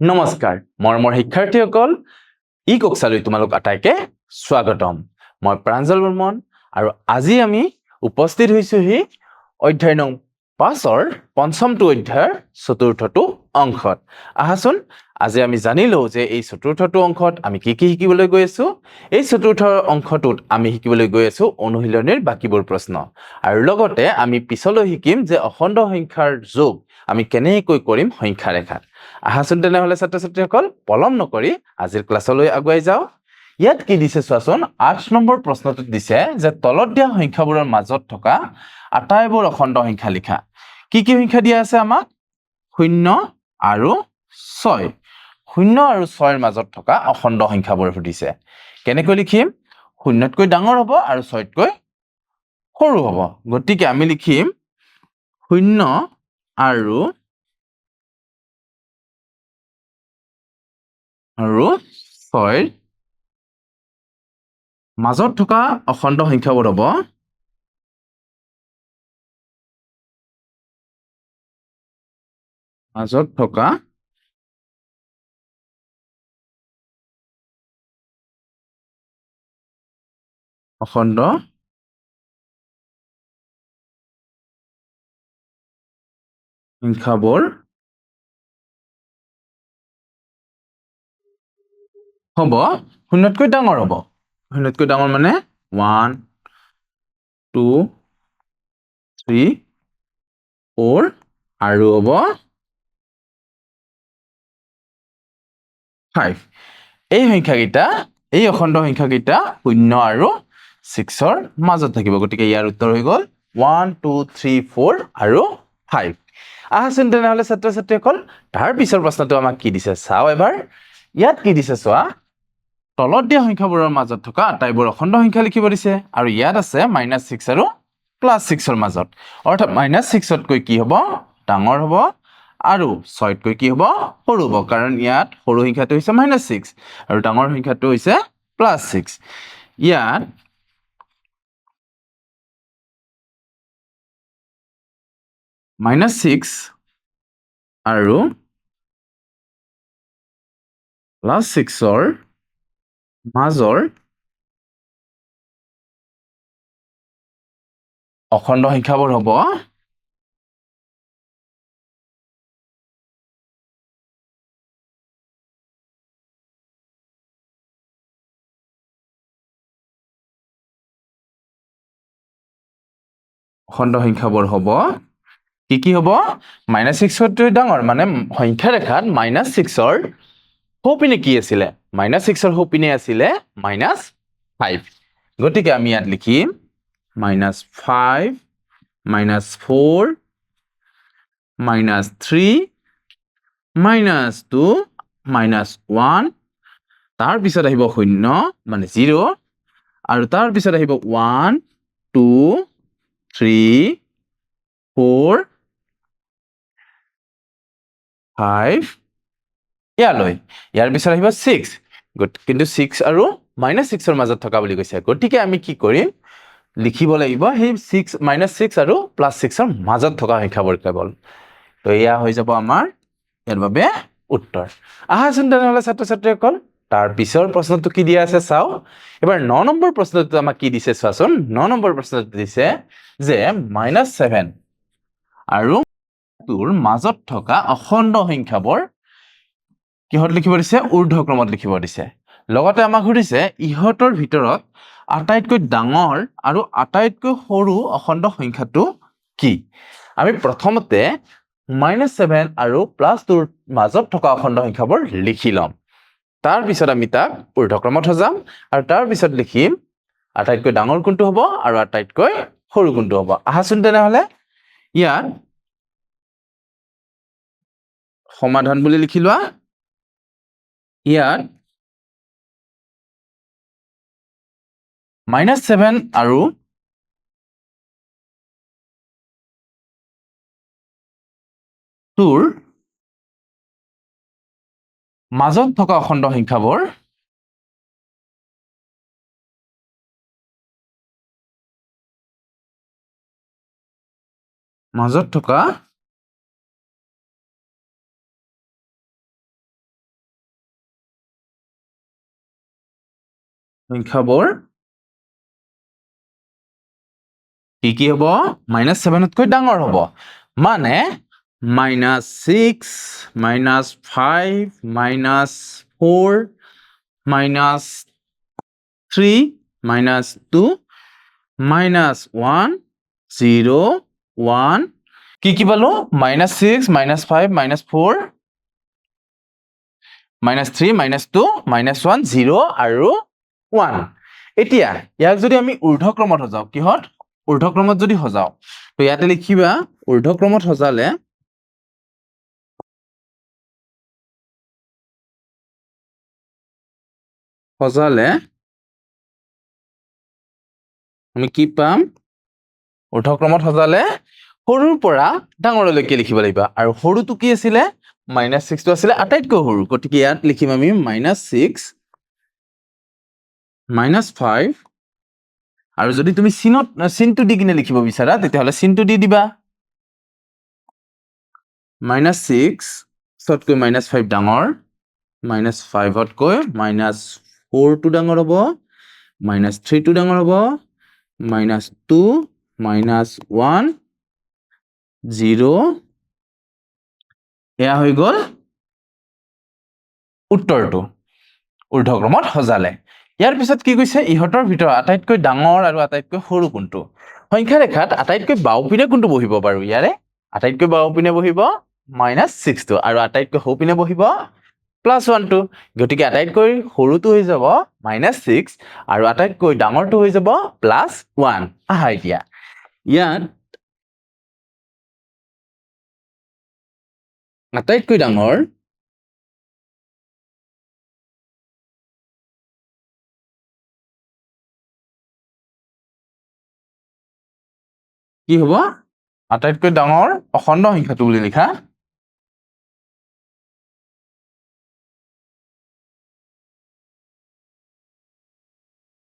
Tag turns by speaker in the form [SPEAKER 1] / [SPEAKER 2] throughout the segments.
[SPEAKER 1] নমস্কাৰ মৰমৰ শিক্ষাৰ্থীসকল, ই কক্সালৈ তোমালোক আটাইকে স্বাগতম। মই প্ৰাঞ্জল বৰ্মন আৰু আজি আমি উপস্থিত হৈছোহি অধ্যায় নং পাঁচৰ পঞ্চমটো অধ্যায়ৰ চতুৰ্থটো অংশত। আহাচোন, আজি আমি জানিলোঁ যে এই চতুৰ্থটো অংশত আমি কি কি শিকিবলৈ গৈ আছোঁ। এই চতুৰ্থ অংশটোত আমি শিকিবলৈ গৈ আছোঁ অনুশীলনীৰ বাকীবোৰ প্ৰশ্ন। আৰু লগতে আমি পিছলৈ শিকিম যে অখণ্ড সংখ্যাৰ যোগ আমি কেনেকৈ কৰিম সংখ্যা ৰেখাত আহাচোন তেনেহ'লে ছাত্ৰ ছাত্ৰীসকল পলম নকৰি আজিৰ ক্লাছলৈ আগুৱাই যাওঁ। ইয়াত কি দিছে চোৱাচোন আঠ নম্বৰ প্ৰশ্নটোত দিছে যে তলত দিয়া সংখ্যাবোৰৰ মাজত থকা আটাইবোৰ অখণ্ড সংখ্যা লিখা। কি কি সংখ্যা দিয়া আছে আমাক? শূন্য আৰু ছয়। শূন্য আৰু ছয়ৰ মাজত থকা অখণ্ড সংখ্যাবোৰ সুধিছে। কেনেকৈ লিখিম? শূন্যতকৈ ডাঙৰ হ'ব আৰু ছয়তকৈ সৰু হ'ব। গতিকে আমি লিখিম শূন্য আৰু আৰু ছয়ৰ মাজত থকা অখণ্ড সংখ্যাবোৰ হ'ব। মাজত থকা অখণ্ড সংখ্যাবোৰ হ'ব শূন্যতকৈ ডাঙৰ হ'ব। শূন্যতকৈ ডাঙৰ মানে ওৱান টু থ্ৰী ফ'ৰ আৰু হ'ব ফাইভ এই সংখ্যাকেইটা এই অখণ্ড সংখ্যাকেইটা শূন্য আৰু ছিক্সৰ মাজত থাকিব। গতিকে ইয়াৰ উত্তৰ হৈ গ'ল ওৱান টু থ্ৰী ফ'ৰ আৰু ফাইভ আহাচোন তেনেহ'লে ছাত্ৰ ছাত্ৰীসকল তাৰ পিছৰ প্ৰশ্নটো আমাক কি দিছে? চাওঁ এবাৰ। ইয়াত কি দিছে? চোৱা তলত দিয়া সংখ্যাবোৰৰ মাজত থকা আটাইবোৰ অখণ্ড সংখ্যা লিখিব দিছে আৰু ইয়াত আছে মাইনাছ ছিক্স আৰু প্লাছ ছিক্সৰ মাজত। অৰ্থাৎ মাইনাছ ছিক্সতকৈ কি হ'ব? ডাঙৰ হ'ব আৰু ছয়তকৈ কি হ'ব? সৰু হ'ব। কাৰণ ইয়াত সৰু সংখ্যাটো হৈছে মাইনাছ ছিক্স আৰু ডাঙৰ সংখ্যাটো হৈছে প্লাছ ছিক্স ইয়াত মাইনাছ ছিক্স আৰু প্লাছ ছিক্সৰ মাজৰ অখণ্ড সংখ্যাবোৰ হ'ব অখণ্ড সংখ্যাবোৰ হ'ব। কি কি হ'ব? মাইনাছ ছিক্সতকৈ ডাঙৰ মানে সংখ্যা ৰেখাত মাইনাছ ছিক্সৰ সোঁপিনে কি আছিলে? মাইনাছ ছিক্সৰ সোঁপিনে আছিলে মাইনাছ ফাইভ গতিকে আমি ইয়াত লিখিম minus five minus four minus three minus two minus one তাৰপিছত আহিব শূন্য মানে জিৰ' আৰু তাৰপিছত আহিব one two three four five ইয়ালৈ। ইয়াৰ পিছত আহিব ছিক্স কিন্তু ছিক্স আৰু মাইনাছ ছিক্সৰ মাজত থকা বুলি কৈছে। গতিকে আমি কি কৰিম? লিখিব লাগিব সেই ছিক্স মাইনাছ ছিক্স আৰু প্লাছ ছিক্সৰ মাজত থকা সংখ্যাবোৰ কেৱল তো এয়া হৈ যাব আমাৰ ইয়াৰ বাবে উত্তৰ। আহাচোন তেনেহ'লে ছাত্ৰ ছাত্ৰীসকল তাৰ পিছৰ প্ৰশ্নটো কি দিয়া আছে চাওঁ। এবাৰ ন নম্বৰ প্ৰশ্নটো আমাক কি দিছে চোৱাচোন। ন নম্বৰ প্ৰশ্নটো দিছে যে মাইনাছ ছেভেন আৰু তোৰ মাজত থকা অখণ্ড সংখ্যাবোৰ কিহত লিখিব দিছে? ঊৰ্ধ্বক্ৰমত লিখিব দিছে। লগতে আমাক সুধিছে ইহঁতৰ ভিতৰত আটাইতকৈ ডাঙৰ আৰু আটাইতকৈ সৰু অখণ্ড সংখ্যাটো কি? আমি প্ৰথমতে মাইনাছ ছেভেন আৰু প্লাছ টুৰ মাজত থকা অখণ্ড সংখ্যাবোৰ লিখি ল'ম। তাৰপিছত আমি তাক ঊৰ্ধ্বক্ৰমত সজাম আৰু তাৰপিছত লিখিম আটাইতকৈ ডাঙৰ কোনটো হ'ব আৰু আটাইতকৈ সৰু কোনটো হ'ব। আহাচোন তেনেহ'লে। ইয়াত সমাধান বুলি লিখি লোৱা। ইয়াত মাইনাছ ছেভেন আৰু টুৰ মাজত থকা অখণ্ড সংখ্যাবোৰ মাজত থকা সংখ্যাবোৰ কি কি হ'ব মাইনাছ ছেভেনতকৈ ডাঙৰ হ'ব মানে minus six minus five minus four minus three minus two minus one zero' one কি কি পালো minus six minus five minus four minus three minus two minus one zero' আৰু ওৱান এতিয়া, ইয়াক যদি আমি ঊৰ্ধ্বক্ৰমত সজাওঁ, কিহত? ঊৰ্ধ্বক্ৰমত যদি সজাওঁ, তো ইয়াতে লিখিবা, ঊৰ্ধ্বক্ৰমত সজালে সজালে আমি কি পাম? ঊৰ্ধ্বক্ৰমত সজালে সৰুৰ পৰা ডাঙৰলৈকে লিখিব লাগিব। আৰু সৰুটো কি আছিলে? মাইনাছ ছিক্সটো আছিলে আটাইতকৈ সৰু। গতিকে ইয়াত লিখিম আমি মাইনাছ ছিক্স মাইনাছ ফাইভ। আৰু যদি তুমি চিনত চিনটো দি কিনে লিখিব বিচাৰা তেতিয়াহ'লে চিনটো দি দিবা। মাইনাছ ছিক্সতকৈ মাইনাছ ফাইভ ডাঙৰ। মাইনাছ ফাইভতকৈ মাইনাছ ফ'ৰটো ডাঙৰ হ'ব। মাইনাছ থ্ৰীটো ডাঙৰ হ'ব। Minus two minus one zero' এয়া হৈ গ'ল উত্তৰটো। ঊৰ্ধ্বক্ৰমত সজালে। ইয়াৰ পিছত কি কৈছে ইহঁতৰ ভিতৰত আটাইতকৈ ডাঙৰ আৰু আটাইতকৈ সৰু কোনটো? সংখ্যা ৰেখাত আটাইতকৈ বাওঁপিনে কোনটো বহিব বাৰু ইয়াৰে? আটাইতকৈ বাওঁপিনে বহিব মাইনাছ ছিক্সটো আৰু আটাইতকৈ সোঁপিনে বহিব প্লাছ ওৱানটো গতিকে আটাইতকৈ সৰুটো হৈ যাব মাইনাছ ছিক্স আৰু আটাইতকৈ ডাঙৰটো হৈ যাব প্লাছ ওৱান আহা এতিয়া। ইয়াত আটাইতকৈ ডাঙৰ কি হ'ব? আটাইতকৈ ডাঙৰ অখণ্ড সংখ্যাটো বুলি লিখা।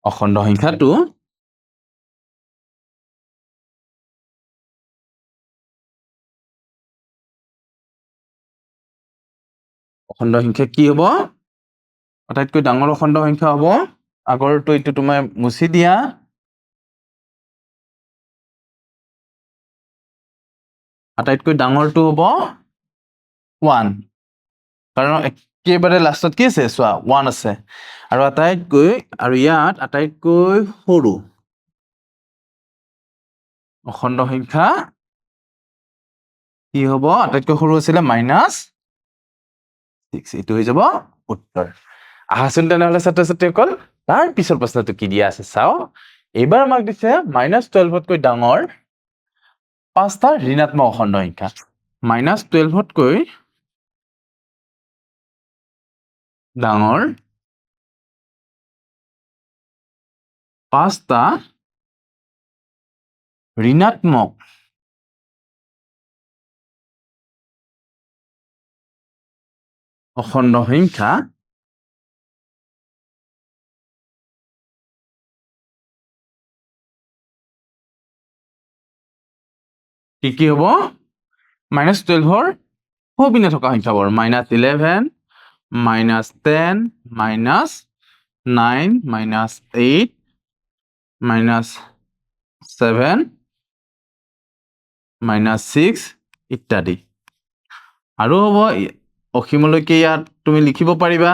[SPEAKER 1] অখণ্ড সংখ্যাটো অখণ্ড সংখ্যা কি হ'ব? আটাইতকৈ ডাঙৰ অখণ্ড সংখ্যা হ'ব। আগৰটো এইটো তোমাৰ মুচি দিয়া। আটাইতকৈ ডাঙৰটো হ'ব ওৱান কাৰণ একেবাৰে লাষ্টত কি আছে? চোৱা ওৱান আছে। আৰু আটাইতকৈ, আৰু ইয়াত আটাইতকৈ সৰু। অখণ্ড সংখ্যা কি হ'ব? আটাইতকৈ সৰু আছিলে মাইনাছ ছিক্স এইটো হৈ যাব উত্তৰ। আহাচোন তেনেহ'লে ছাত্ৰ ছাত্ৰীসকল তাৰ পিছৰ প্ৰশ্নটো কি দিয়া আছে চাওঁ। এইবাৰ আমাক দিছে মাইনাছ টুৱেলভতকৈ ডাঙৰ পাঁচটা ঋণাত্মক অখণ্ড সংখ্যা। মাইনাছ টুৱেলভতকৈ ডাঙৰ পাঁচটা ঋণাত্মক অখণ্ড সংখ্যা কি কি হ'ব? মাইনাছ টুৱেলভৰ সোঁপিনে থকা সংখ্যাবোৰ minus eleven minus ten minus nine minus eight minus seven minus six ইত্যাদি। আৰু হ'ব, অসীমলৈকে ইয়াত তুমি লিখিব পাৰিবা।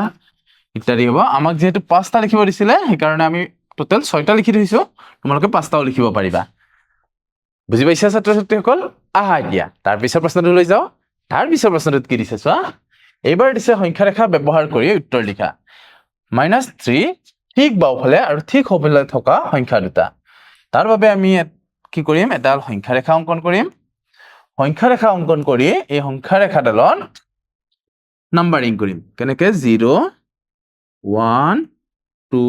[SPEAKER 1] ইত্যাদি হ'ব। আমাক যিহেতু পাঁচটা লিখিব দিছিলে, সেইকাৰণে আমি টোটেল ছয়টা লিখি থৈছোঁ। তোমালোকে পাঁচটাও লিখিব পাৰিবা। বুজি পাইছা ছাত্ৰ ছাত্ৰীসকল আহা এতিয়া, তাৰ পিছৰ প্ৰশ্নটো লৈ যাওঁ। তাৰ পিছৰ প্ৰশ্নটোত কি দিছে চোৱা? এইবাৰ দিছে সংখ্যা ৰেখা ব্যৱহাৰ কৰি উত্তৰ লিখা। মাইনাছ থ্ৰী, ঠিক বাওঁফালে আৰু ঠিক সোঁফালে থকা সংখ্যা দুটা। তাৰ বাবে আমি কি কৰিম? এডাল সংখ্যা ৰেখা অংকন কৰিম। সংখ্যা ৰেখা অংকন কৰি এই সংখ্যা ৰেখাডালত নাম্বাৰিং কৰিম। কেনেকে? Zero' one, two,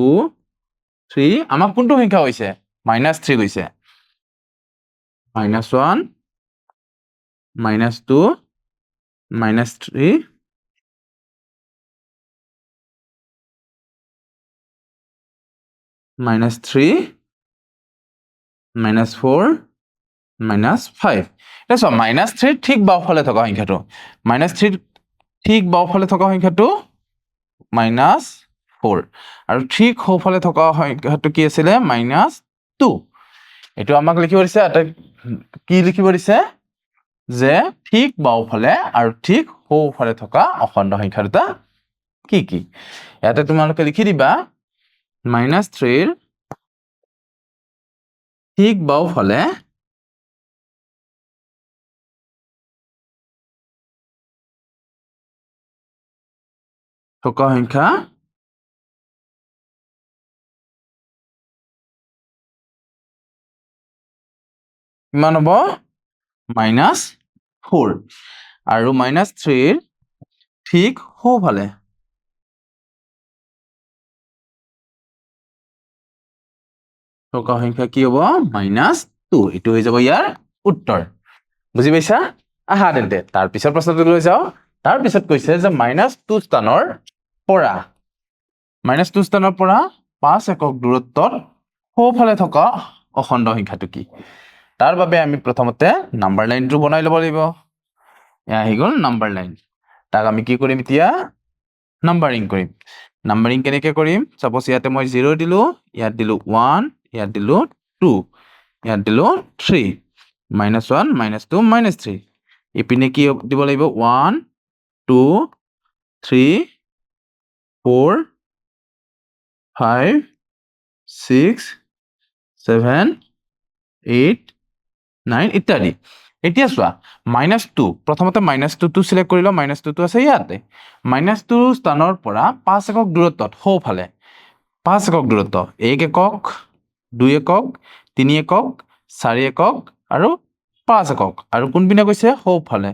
[SPEAKER 1] three. আমাক কোনটো সংখ্যা হৈছে? মাইনাছ থ্ৰী গৈছে। Minus one minus two minus three minus three minus four minus five এতিয়া চোৱা মাইনাছ থ্ৰীৰ ঠিক বাওঁফালে থকা সংখ্যাটো। মাইনাছ থ্ৰীৰ ঠিক বাওঁফালে থকা সংখ্যাটো মাইনাছ ফ'ৰ আৰু ঠিক সোঁফালে থকা সংখ্যাটো কি আছিলে? মাইনাছ টু এইটো আমাক লিখিব দিছে এটা কি লিখিব দিছে? যে ঠিক বাওঁফালে আৰু ঠিক সোঁফালে থকা অখণ্ড সংখ্যা দুটা কি কি? ইয়াতে তোমালোকে লিখি দিবা মাইনাছ থ্ৰীৰ ঠিক বাওঁফালে থকা সংখ্যা কিমান হ'ব? Minus four. আৰু মাইনাছ থ্ৰীৰ ঠিক সোঁফালে থকা সংখ্যা কি হ'ব? মাইনাছ টু এইটো হৈ যাব ইয়াৰ উত্তৰ। বুজি পাইছা? আহা তেন্তে। তাৰ পিছৰ প্ৰশ্নটো লৈ যাওঁ। তাৰ পিছত কৈছে যে মাইনাছ টু স্থানৰ পৰা মাইনাছ টু স্থানৰ পৰা পাঁচ একক দূৰত্বত সোঁফালে থকা অখণ্ড সংখ্যাটো কি? তাৰ বাবে আমি প্ৰথমতে নাম্বাৰ লাইনটো বনাই ল'ব লাগিব। এয়া আহি গ'ল নাম্বাৰ লাইন তাক আমি কি কৰিম এতিয়া? নাম্বাৰিং কৰিম। নাম্বাৰিং কেনেকৈ কৰিম? চাপ'জ ইয়াতে মই জিৰ' দিলোঁ, ইয়াত দিলোঁ ওৱান ইয়াত দিলোঁ টু ইয়াত দিলোঁ three minus one minus two minus three ইপিনে কি দিব লাগিব? One two three four five six seven eight nine ইত্যাদি। এতিয়া চোৱা মাইনাছ টু প্ৰথমতে মাইনাছ টুটো চিলেক্ট কৰি লওঁ মাইনাছ টুটো আছে ইয়াতে। মাইনাছ টু স্থানৰ পৰা পাঁচ একক দূৰত্বত সোঁফালে পাঁচ একক দূৰত্ব, এক একক, দুই একক, তিনি একক, চাৰি একক আৰু পাঁচ একক। আৰু কোনপিনে গৈছে? সোঁফালে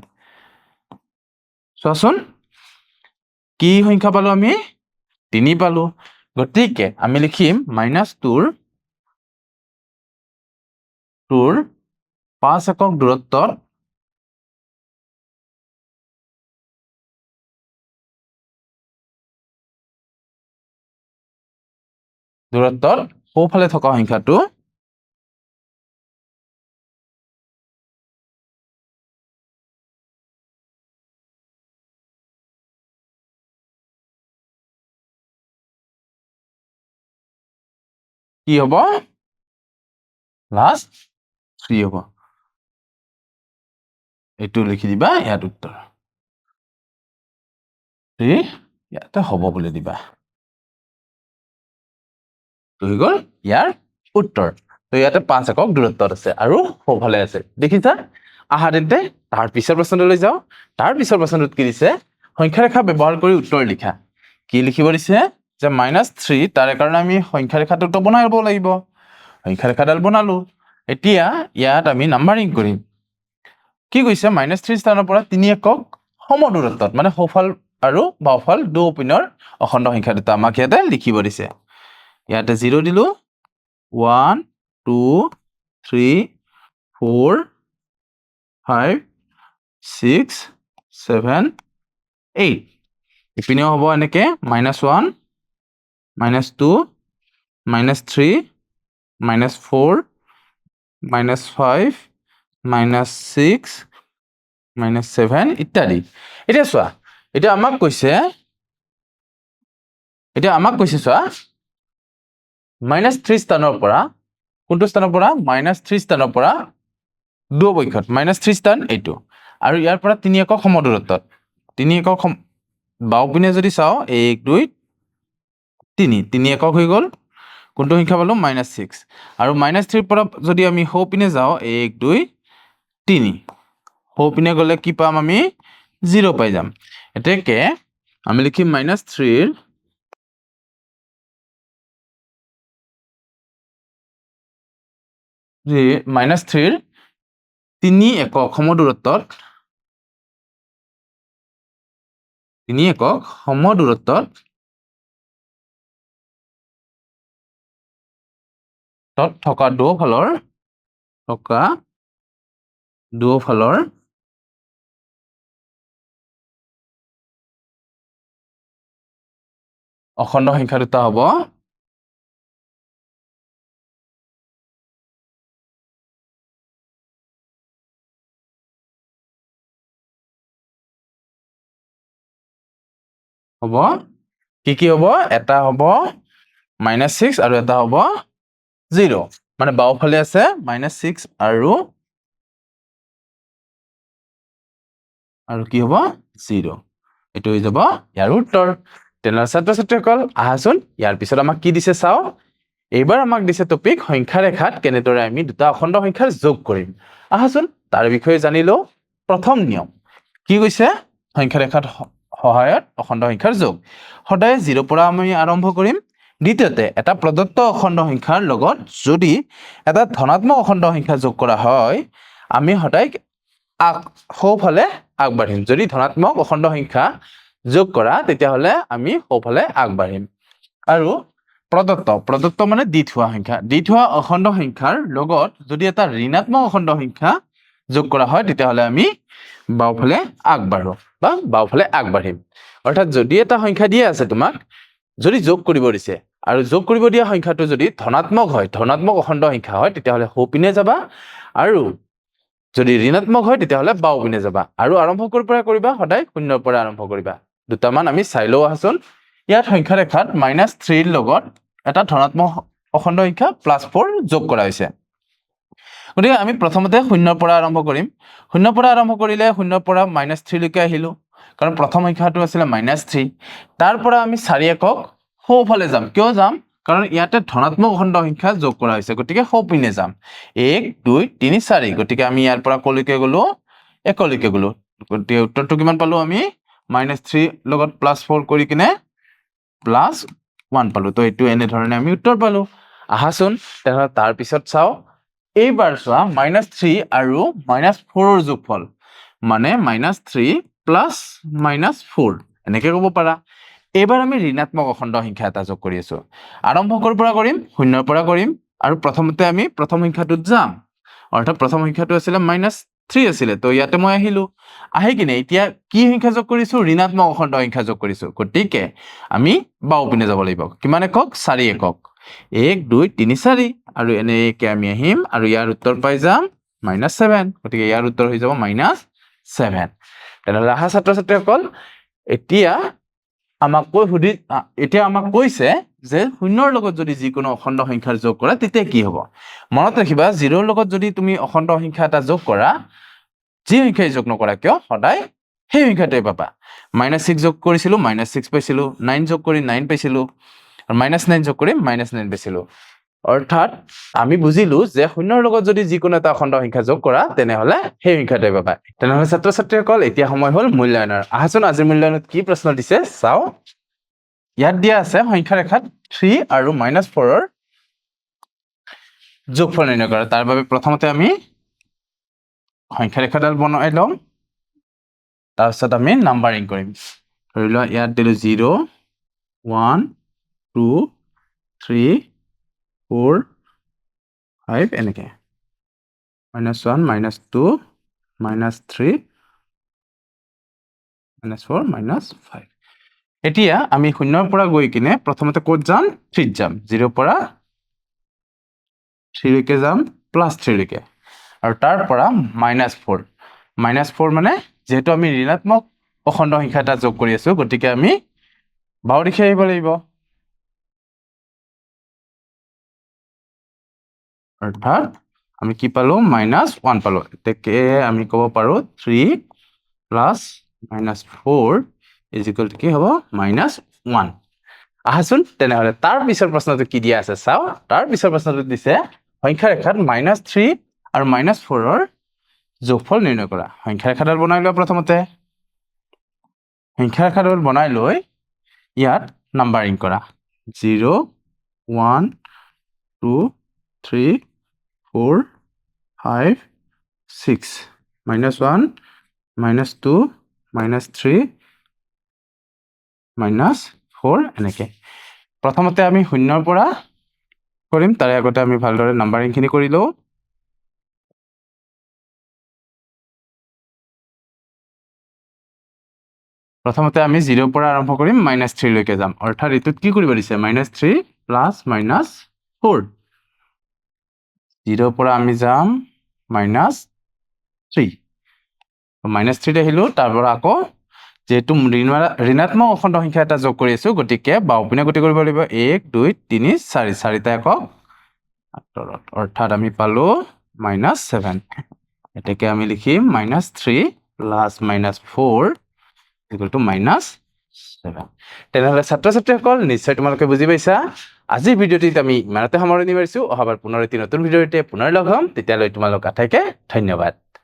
[SPEAKER 1] চোৱাচোন, কি সংখ্যা পালোঁ আমি? তিনি পালোঁ। গতিকে আমি লিখিম মাইনাছ টুৰ টুৰ পাঁচ একক দূৰত্বত দূৰত্বত সোঁফালে থকা সংখ্যাটো কি হ'ব? লাষ্ট থ্ৰী হ'ব। এইটো লিখি দিবা ইয়াত উত্তৰ। থ্ৰী ইয়াতে হ'ব বুলি দিবা। হৈ গ'ল ইয়াৰ উত্তৰ। তো ইয়াতে পাঁচ একক দূৰত্বত আছে আৰু সোঁফালে আছে। দেখিছা? আহা তেন্তে তাৰ পিছৰ প্ৰশ্নটোলৈ যাওঁ। তাৰ পিছৰ প্ৰশ্নটোত কি দিছে? সংখ্যা ৰেখা ব্যৱহাৰ কৰি উত্তৰ লিখা। কি লিখিব দিছে? যে মাইনাছ থ্ৰী তাৰে কাৰণে আমি সংখ্যা ৰেখাটোতো বনাই ল'ব লাগিব। সংখ্যা ৰেখাডাল বনালোঁ। এতিয়া ইয়াত আমি নাম্বাৰিং কৰিম। কি কৈছে? মাইনাছ থ্ৰী স্থানৰ পৰা তিনি একক সমদূৰত্বত মানে সোঁফাল আৰু বাওঁফাল দুপিনৰ অখণ্ড সংখ্যা দুটা। আমাক ইয়াতে লিখিব দিছে। ইয়াতে জিৰ' দিলোঁ। One two three four five six seven eight ইপিনেও হ'ব এনেকৈ। Minus one minus two minus three minus four minus five minus six minus seven ইত্যাদি। এতিয়া চোৱা, এতিয়া আমাক কৈছে, এতিয়া আমাক কৈছে চোৱা, মাইনাছ থ্ৰী স্থানৰ পৰা, কোনটো স্থানৰ পৰা? মাইনাছ থ্ৰী স্থানৰ পৰা দুপক্ষত মাইনাছ থ্ৰী স্থান এইটো। আৰু ইয়াৰ পৰা তিনি একক সমদূৰত্বত, তিনি একক সম বাওঁপিনে যদি চাওঁ, এক, দুই, তিনি তিনি একক হৈ গ'ল। কোনটো সংখ্যা পালোঁ? Minus six. আৰু মাইনাছ থ্ৰীৰ পৰা যদি আমি সোঁপিনে যাওঁ, এক, দুই তিনি। সোঁপিনে গ'লে কি পাম আমি? জিৰ' পাই যাম। এতেকে আমি লিখিম মাইনাছ থ্ৰীৰ মাইনাছ থ্ৰীৰ তিনি একক সমদূৰত্বত তিনি একক সমদূৰত্বত তত থকা দুয়োফালৰ থকা দুয়োফালৰ অখণ্ড সংখ্যা দুটা হ'ব। হ'ব। কি কি হ'ব? এটা হ'ব মাইনাছ ছিক্স আৰু এটা হ'ব জিৰ' মানে বাওঁফালে আছে মাইনাছ ছিক্স আৰু আৰু কি হ'ব? জিৰ' এইটো হৈ যাব ইয়াৰ উত্তৰ। তেনেহ'লে ছাত্ৰ ছাত্ৰীসকল আহাচোন ইয়াৰ পিছত আমাক কি দিছে চাওঁ। এইবাৰ আমাক দিছে টপিক সংখ্যা ৰেখাত কেনেদৰে আমি দুটা অখণ্ড সংখ্যাৰ যোগ কৰিম। আহাচোন তাৰ বিষয়ে জানি লওঁ। প্ৰথম নিয়ম কি কৈছে? সংখ্যা ৰেখাত স- সহায়ত অখণ্ড সংখ্যাৰ যোগ। সদায় জিৰ' পৰা আমি আৰম্ভ কৰিম। দ্বিতীয়তে এটা প্ৰদত্ত অখণ্ড সংখ্যাৰ লগত যদি এটা ধনাত্মক অখণ্ড সংখ্যা যোগ কৰা হয় আমি সদায় আগ সোঁফালে আগবাঢ়িম। যদি ধনাত্মক অখণ্ড সংখ্যা যোগ কৰা, তেতিয়াহ'লে আমি সোঁফালে আগবাঢ়িম। আৰু প্ৰদত্ত প্ৰদত্ত মানে দি থোৱা সংখ্যা। দি থোৱা অখণ্ড সংখ্যাৰ লগত যদি এটা ঋণাত্মক অখণ্ড সংখ্যা যোগ কৰা হয়, তেতিয়াহ'লে আমি বাওঁফালে আগবাঢ়ো বা বাওঁফালে আগবাঢ়িম। অৰ্থাৎ যদি এটা সংখ্যা দিয়া আছে তোমাক, যদি যোগ কৰিব দিছে আৰু যোগ কৰিব দিয়া সংখ্যাটো যদি ধনাত্মক হয়, ধনাত্মক অখণ্ড সংখ্যা হয়, তেতিয়াহ'লে সোঁপিনে যাবা আৰু যদি ঋণাত্মক হয় তেতিয়াহ'লে বাওঁ পিনে যাবা। আৰু আৰম্ভ ক'ৰ পৰা কৰিবা? সদায় শূন্যৰ পৰা আৰম্ভ কৰিবা। দুটামান আমি চাই লওঁ আহাচোন। ইয়াত সংখ্যা ৰেখাত মাইনাছ থ্ৰীৰ লগত এটা ধনাত্মক অখণ্ড সংখ্যা প্লাছ ফ'ৰ যোগ কৰা হৈছে। গতিকে আমি প্ৰথমতে শূন্যৰ পৰা আৰম্ভ কৰিম। শূন্যৰ পৰা আৰম্ভ কৰিলে শূন্যৰ পৰা মাইনাছ থ্ৰীলৈকে আহিলোঁ। কাৰণ প্ৰথম সংখ্যাটো আছিলে মাইনাছ থ্ৰী তাৰ পৰা আমি চাৰি একক সোঁফালে যাম। কিয় যাম? কাৰণ ইয়াতে ধনাত্মক অখণ্ড সংখ্যা যোগ কৰা হৈছে গতিকে সোঁপিনে যাম। এক দুই তিনি চাৰি গতিকে আমি ইয়াৰ পৰা কলৈকে গ'লো একলৈকে গ'লো। গতিকে উত্তৰটো কিমান পালোঁ আমি? মাইনাছ থ্ৰী লগত প্লাছ ফ'ৰ কৰি কিনে প্লাছ ওৱান পালোঁ। তো এইটো এনেধৰণে আমি উত্তৰ পালোঁ। আহাচোন তেনেহ'লে তাৰপিছত চাওঁ। এইবাৰ চোৱা মাইনাছ থ্ৰী আৰু মাইনাছ ফ'ৰৰ যোগফল। মানে minus three plus minus four এনেকৈ ক'ব পাৰা। এইবাৰ আমি ঋণাত্মক অখণ্ড সংখ্যা এটা যোগ কৰি আছোঁ। আৰম্ভ ক'ৰ পৰা কৰিম? শূন্যৰ পৰা কৰিম। আৰু প্ৰথমতে আমি প্ৰথম সংখ্যাটোত যাম। অৰ্থাৎ প্ৰথম সংখ্যাটো আছিলে মাইনাছ থ্ৰী আছিলে, তো ইয়াতে মই আহিলোঁ। আহি কিনে এতিয়া কি সংখ্যা যোগ কৰিছোঁ? ঋণাত্মক অখণ্ড সংখ্যা যোগ কৰিছোঁ। গতিকে আমি বাওঁ পিনে যাব লাগিব। কিমান একক? চাৰি একক। এক, দুই, তিনি, চাৰি। আৰু এনেকৈ আমি আহিম আৰু ইয়াৰ উত্তৰ পাই যাম মাইনাছ ছেভেন গতিকে ইয়াৰ উত্তৰ হৈ যাব মাইনাছ ছেভেন তেনেহ'লে আহা ছাত্ৰ ছাত্ৰীসকল এতিয়া আমাক কৈ সুধি এতিয়া আমাক কৈছে যে শূন্যৰ লগত যদি যিকোনো অখণ্ড সংখ্যাৰ যোগ কৰা, তেতিয়া কি হ'ব? মনত ৰাখিবা, জিৰ'ৰ লগত যদি তুমি অখণ্ড সংখ্যা এটা যোগ কৰা, যি সংখ্যাই যোগ নকৰা কিয়? সদায় সেই সংখ্যাটোৱে পাবা। মাইনাছ ছিক্স যোগ কৰিছিলোঁ, মাইনাছ ছিক্স পাইছিলোঁ, নাইন যোগ কৰি নাইন পাইছিলোঁ আৰু মাইনাছ নাইন যোগ কৰি মাইনাছ নাইন পাইছিলোঁ। অৰ্থাৎ আমি বুজিলোঁ যে শূন্যৰ লগত যদি যিকোনো এটা অখণ্ড সংখ্যা যোগ কৰা তেনেহ'লে সেই সংখ্যাটোৱে পাবা তেনেহ'লে ছাত্ৰ ছাত্ৰীসকল এতিয়া সময় হ'ল মূল্যায়নৰ। আহাচোন আজিৰ মূল্যায়নত কি প্ৰশ্ন দিছে? চাওঁ। ইয়াত দিয়া আছে সংখ্যা ৰেখাত থ্ৰী আৰু মাইনাছ ফ'ৰৰ যোগফল নিৰ্ণয় কৰা। তাৰ বাবে প্ৰথমতে আমি সংখ্যা ৰেখাডাল বনাই লওঁ। তাৰপিছত আমি নাম্বাৰিং কৰিম। ধৰি লোৱা ইয়াত দিলোঁ zero' one two three four five এনেকৈ minus one minus two minus three minus four minus five এতিয়া আমি শূন্যৰ পৰা গৈ কিনে প্ৰথমতে ক'ত যাম? থ্ৰীত যাম। জিৰ'ৰ পৰা থ্ৰীলৈকে যাম প্লাছ থ্ৰীলৈকে। আৰু তাৰ পৰা মাইনাছ ফ'ৰ মাইনাছ ফ'ৰ মানে যিহেতু আমি ঋণাত্মক অখণ্ড সংখ্যা এটা যোগ কৰি আছোঁ গতিকে আমি বাওঁ দিশে আহিব লাগিব। অৰ্থাৎ আমি কি পালোঁ? মাইনাছ ওৱান পালোঁ। এতেকে আমি ক'ব পাৰোঁ three plus minus four equal কি হ'ব? মাইনাছ ওৱান আহাচোন তেনেহ'লে তাৰ পিছৰ প্ৰশ্নটো কি দিয়া আছে? চাওঁ। তাৰ পিছৰ প্ৰশ্নটো দিছে, সংখ্যা ৰেখাত মাইনাছ থ্ৰী আৰু মাইনাছ ফ'ৰৰ যোগফল নিৰ্ণয় কৰা। সংখ্যা ৰেখাডাল বনাই লোৱা প্ৰথমতে। সংখ্যা ৰেখাডাল বনাই লৈ ইয়াত নাম্বাৰিং কৰা। Zero' one two three four five six minus one minus two minus three minus four এনেকৈ। প্ৰথমতে আমি শূন্যৰ পৰা কৰিম, তাৰে আগতে আমি ভালদৰে নাম্বাৰিংখিনি কৰি লওঁ। প্ৰথমতে আমি জিৰ'ৰ পৰা আৰম্ভ কৰিম মাইনাছ থ্ৰীলৈকে যাম। অৰ্থাৎ এইটোত কি কৰিব দিছে? Minus three plus minus four জিৰ'ৰ পৰা আমি যাম মাইনাছ থ্ৰী মাইনাছ থ্ৰীত আহিলোঁ তাৰ পৰা আকৌ যিহেতু ঋণ- ঋণাত্মক অখণ্ড সংখ্যা এটা যোগ কৰি আছোঁ, গতিকে বাওঁপিনে গতি কৰিব লাগিব, এক, দুই, তিনি, চাৰি। চাৰিটা একক আঁতৰত অৰ্থাৎ আমি পালোঁ মাইনাছ ছেভেন এতেকে আমি লিখিম minus three plus minus four equal to minus seven তেনেহ'লে ছাত্ৰ ছাত্ৰীসকল নিশ্চয় তোমালোকে বুজি পাইছা? আজিৰ ভিডিঅ'টিত আমি ইমানতে সামৰণি মাৰিছোঁ অহাবাৰ পুনৰ এটি নতুন ভিডিঅ'তে পুনৰ লগ হ'ম। তেতিয়ালৈ তোমালোক আটাইকে ধন্যবাদ।